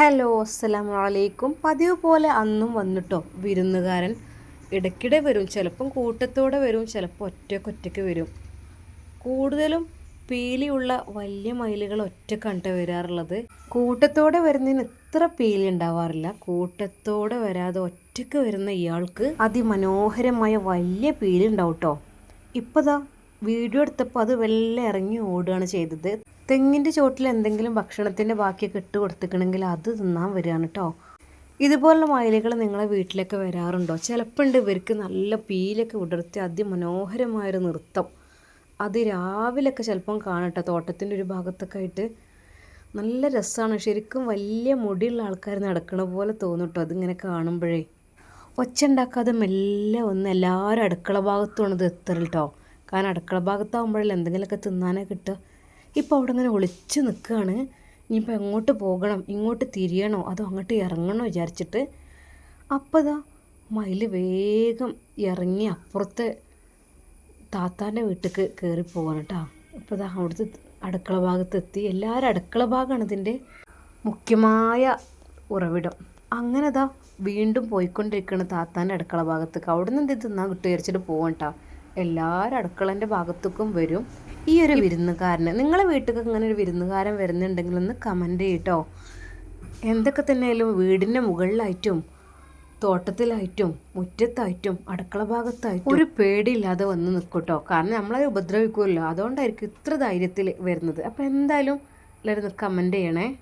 Hello അസ്സലാമു അലൈക്കും പതിവ് പോലെ അന്നും വന്നിട്ടോ വിരുന്നുകാരൻ. ഇടയ്ക്കിടെ വരും ചിലപ്പം കൂട്ടത്തോടെ വരും ചിലപ്പോൾ ഒറ്റക്കൊറ്റയ്ക്ക് വരും. കൂടുതലും പീലിയുള്ള വലിയ മയിലുകൾ ഒറ്റക്കാണ് വരാറുള്ളത്. കൂട്ടത്തോടെ വരുന്നതിന് ഇത്ര പീലി ഉണ്ടാവാറില്ല. കൂട്ടത്തോടെ വരാതെ ഒറ്റയ്ക്ക് വരുന്ന ഇയാൾക്ക് അതിമനോഹരമായ വലിയ പീലി ഉണ്ടാവും കേട്ടോ ഇപ്പതാ വീഡിയോ എടുത്തപ്പോൾ അത് വെള്ളം ഇറങ്ങി ഓടുകയാണ് ചെയ്തത്. തെങ്ങിന്റെ ചോട്ടിൽ എന്തെങ്കിലും ഭക്ഷണത്തിന്റെ ബാക്കിയൊക്കെ ഇട്ട് കൊടുത്തിക്കണമെങ്കിൽ അത് തിന്നാൻ വരികയാണ് കേട്ടോ ഇതുപോലുള്ള മയിലുകൾ നിങ്ങളെ വീട്ടിലൊക്കെ വരാറുണ്ടോ? ചിലപ്പോൾ ഉണ്ട് ഇവർക്ക് നല്ല പീലൊക്കെ ഉടർത്തി അതിമനോഹരമായൊരു നൃത്തം. അത് രാവിലെയൊക്കെ ചിലപ്പം കാണട്ടെ തോട്ടത്തിന്റെ ഒരു ഭാഗത്തൊക്കെ ആയിട്ട് നല്ല രസമാണ് ശരിക്കും വലിയ മുടിയുള്ള ആൾക്കാർ നടക്കണ പോലെ തോന്നും കേട്ടോ അതിങ്ങനെ കാണുമ്പോഴേ. ഒച്ച ഉണ്ടാക്കാതെ മെല്ലെ ഒന്ന് എല്ലാവരും അടുക്കള ഭാഗത്തുമാണ് ഇത് എത്തറൽ കേട്ടോ കാരണം അടുക്കള ഭാഗത്താകുമ്പോഴല്ലേ എന്തെങ്കിലുമൊക്കെ തിന്നാനേ കിട്ടുക. ഇപ്പോൾ അവിടെ ഇങ്ങനെ ഒളിച്ച് നിൽക്കുകയാണ്. ഇനിയിപ്പോൾ എങ്ങോട്ട് പോകണം? ഇങ്ങോട്ട് തിരിയണോ? അതോ അങ്ങോട്ട് ഇറങ്ങണോ വിചാരിച്ചിട്ട്? അപ്പോൾ ഇതാ മയിൽ വേഗം ഇറങ്ങി അപ്പുറത്തെ താത്താന്റെ വീട്ടിലേക്ക് കയറി പോകണം കേട്ടോ. അപ്പോൾ ഇതാ അവിടുത്തെ അടുക്കള ഭാഗത്തെത്തി എല്ലാവരും അടുക്കള ഭാഗമാണ് ഇതിന്റെ മുഖ്യമായ ഉറവിടം. അങ്ങനെ ഇതാ വീണ്ടും പോയിക്കൊണ്ടിരിക്കുകയാണ് താത്താന്റെ അടുക്കള ഭാഗത്തേക്ക്. അവിടെ നിന്ന് എന്ത് തിന്നാൻ കിട്ടുക വിചാരിച്ചിട്ട് എല്ലാവരും അടുക്കളന്റെ ഭാഗത്തേക്കും വരും. ഈ ഒരു വിരുന്നുകാരന് നിങ്ങളെ വീട്ടിലേക്ക് ഇങ്ങനെ ഒരു വിരുന്നുകാരൻ വരുന്നുണ്ടെങ്കിൽ ഒന്ന് കമന്റ് ചെയ്യട്ടോ. എന്തൊക്കെ തന്നെയായാലും വീടിന്റെ മുകളിലായിട്ടും തോട്ടത്തിലായിട്ടും മുറ്റത്തായിട്ടും അടുക്കള ഭാഗത്തായിട്ടും ഒരു പേടിയില്ലാതെ വന്ന് നിൽക്കട്ടോ. കാരണം നമ്മളെ ഉപദ്രവിക്കുമല്ലോ. അതുകൊണ്ടായിരിക്കും ഇത്ര ധൈര്യത്തിൽ വരുന്നത്. അപ്പോൾ എന്തായാലും എല്ലാവരും കമന്റ് ചെയ്യണേ.